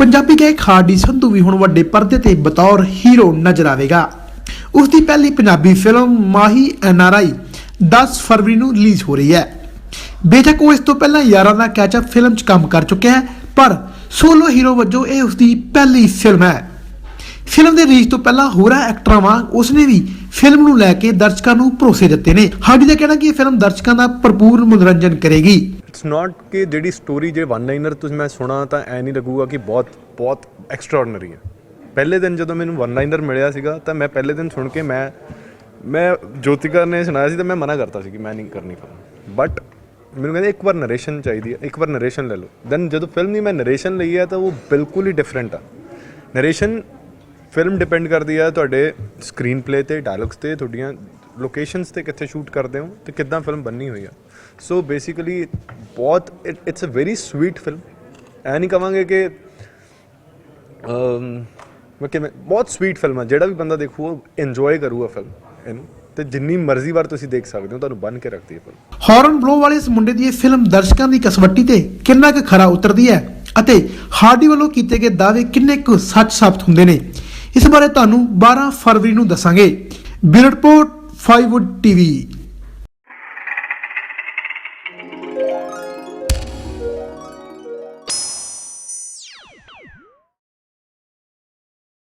ਪੰਜਾਬੀ ਗਾਇਕ ਹਾਰਡੀ ਸੰਧੂ ਵੀ ਹੁਣ ਵੱਡੇ ਪਰਦੇ ਤੇ ਬਤੌਰ ਹੀਰੋ ਨਜ਼ਰ ਆਵੇਗਾ। ਉਸ ਦੀ ਪਹਿਲੀ ਪੰਜਾਬੀ ਫਿਲਮ ਮਾਹੀ ਐਨਆਰਆਈ 10 ਫਰਵਰੀ ਨੂੰ ਰਿਲੀਜ਼ ਹੋ ਰਹੀ ਹੈ। ਬੇਸ਼ੱਕ ਉਹ ਇਸ ਤੋਂ ਪਹਿਲਾਂ ਯਾਰਾਂ ਦਾ ਕੈਚਅਪ ਫਿਲਮ 'ਚ ਕੰਮ ਕਰ ਚੁੱਕਿਆ ਹੈ, ਪਰ ਸੋਲੋ ਹੀਰੋ ਵਜੋਂ ਇਹ ਉਸ ਦੀ ਪਹਿਲੀ ਫਿਲਮ ਹੈ। ਫਿਲਮ ਦੇ ਰਿਲੀਜ਼ ਤੋਂ ਪਹਿਲਾਂ ਹੋਰਾਂ ਐਕਟਰਾਂ ਵਾਂਗ ਉਸਨੇ ਵੀ ਫਿਲਮ ਨੂੰ ਲੈ ਕੇ ਦਰਸ਼ਕਾਂ ਨੂੰ ਭਰੋਸੇ ਦਿੱਤੇ ਨੇ। ਹਾਰਡੀ ਦਾ ਕਹਿਣਾ ਕਿ ਇਹ ਫਿਲਮ ਦਰਸ਼ਕਾਂ ਦਾ ਭਰਪੂਰ ਮਨੋਰੰਜਨ ਕਰੇਗੀ। ਇਟਸ ਨਾਟ ਕਿ ਜਿਹੜੀ ਸਟੋਰੀ ਜੇ ਵਨ ਲਾਈਨਰ ਤੁਸੀਂ ਮੈਂ ਸੁਣਾ ਤਾਂ ਐ ਨਹੀਂ ਲੱਗੂਗਾ ਕਿ ਬਹੁਤ ਬਹੁਤ ਐਕਸਟਰਾਆਰਡਨਰੀ ਹੈ ਪਹਿਲੇ ਦਿਨ ਜਦੋਂ ਮੈਨੂੰ ਵਨ ਲਾਈਨਰ ਮਿਲਿਆ ਸੀਗਾ ਤਾਂ ਮੈਂ ਪਹਿਲੇ ਦਿਨ ਸੁਣ ਕੇ ਮੈਂ ਮੈਂ ਜੋਤਿਕਾ ਨੇ ਸੁਣਾਇਆ ਸੀ ਤਾਂ ਮੈਂ ਮਨਾ ਕਰਤਾ ਸੀ ਕਿ ਮੈਂ ਨਹੀਂ ਕਰਨੀ ਫਿਲਮ ਬਟ ਮੈਨੂੰ ਕਹਿੰਦੇ ਇੱਕ ਵਾਰ ਨਰੇਸ਼ਨ ਚਾਹੀਦੀ ਹੈ ਇੱਕ ਵਾਰ ਨਰੇਸ਼ਨ ਲੈ ਲਓ ਦੈਨ ਜਦੋਂ ਫਿਲਮ ਦੀ ਮੈਂ ਨਰੇਸ਼ਨ ਲਈ ਹੈ ਤਾਂ ਉਹ ਬਿਲਕੁਲ ਹੀ ਡਿਫਰੈਂਟ ਆ ਨਰੇਸ਼ਨ ਫਿਲਮ ਡਿਪੈਂਡ ਕਰਦੀ ਹੈ ਤੁਹਾਡੇ ਸਕਰੀਨ ਪਲੇ ਤੇ ਡਾਇਲੌਗਸ ਤੇ ਤੁਹਾਡੀਆਂ ਲੋਕੇਸ਼ਨਸ ਤੇ ਕਿੱਥੇ ਸ਼ੂਟ ਕਰਦੇ ਹੋ ਤੇ ਕਿੱਦਾਂ ਫਿਲਮ ਬੰਨੀ ਹੋਈ ਆ। ਸੋ ਬੇਸਿਕਲੀ ਬਹੁਤ it's uh very sweet film ਐ ਨਹੀਂ ਕਵਾਂਗੇ ਕਿ, ਅਮ, ਮੈਂ ਕਿਵੇਂ, ਬਹੁਤ ਸਵੀਟ ਫਿਲਮ ਆ। ਜਿਹੜਾ ਵੀ ਬੰਦਾ ਦੇਖੂ ਇੰਜੋਏ ਕਰੂਗਾ ਫਿਲਮ ਇਹਨੂੰ। ਤੇ ਜਿੰਨੀ ਮਰਜ਼ੀ ਵਾਰ ਤੁਸੀਂ ਦੇਖ ਸਕਦੇ ਹੋ, ਤੁਹਾਨੂੰ ਬੰਨ ਕੇ ਰੱਖਦੀ ਹੈ ਫਿਲਮ ਹੌਰਨ ਬਲੋ ਵਾਲੇ ਇਸ ਮੁੰਡੇ ਦੀ ਇਹ ਫਿਲਮ ਦਰਸ਼ਕਾਂ ਦੀ ਕਸਵੱਟੀ ਤੇ ਕਿੰਨਾ ਕੁ ਖਰਾ ਉਤਰਦੀ ਹੈ ਅਤੇ ਹਾਰਡੀ ਵੱਲੋਂ ਕੀਤੇ ਗਏ ਦਾਅਵੇ ਕਿੰਨੇ ਕੁ ਸੱਚ ਸਾਬਤ ਹੁੰਦੇ ਨੇ। ਇਸ ਬਾਰੇ ਤੁਹਾਨੂੰ 12 ਫਰਵਰੀ ਨੂੰ ਦੱਸਾਂਗੇ। ਬਿਊਰੋ ਰਿਪੋਰਟ ഫൈവുഡ് ടി വി